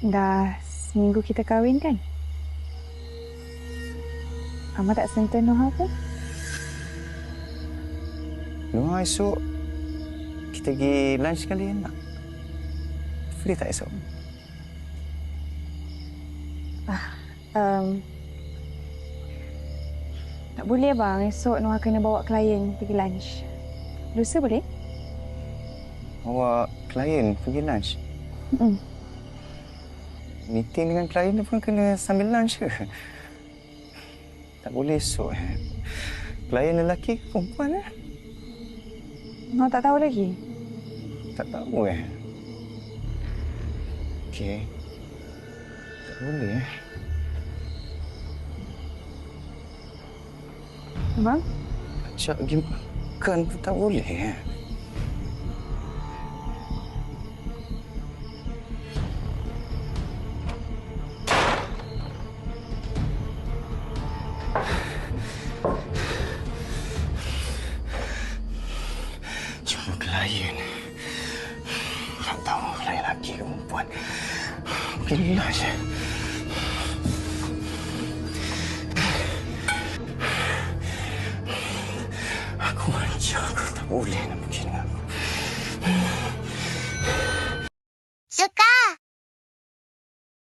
Dah seminggu kita kahwin kan? Mama tak sentuh Noha pun? Luar esok kita pergi lunch sekali nak. Free tak esok? Um, tak boleh bang. Esok Noha kena bawa klien pergi lunch. Lusa boleh? Bawa klien pergi lunch. Mm. Meeting dengan klien ni pun kena sambil lunch ke? Tak boleh esok. eh. Klien lelaki ke perempuan eh? Noha tak tahu lagi. Tak tahu eh. Okey. Tak boleh eh. Abang? Ajak pergi makan pun tak boleh eh. lain. Tak tahu lain lagi perempuan. Bila saja. Aku hancur. Aku tak boleh nak pergi dengan aku. Suka!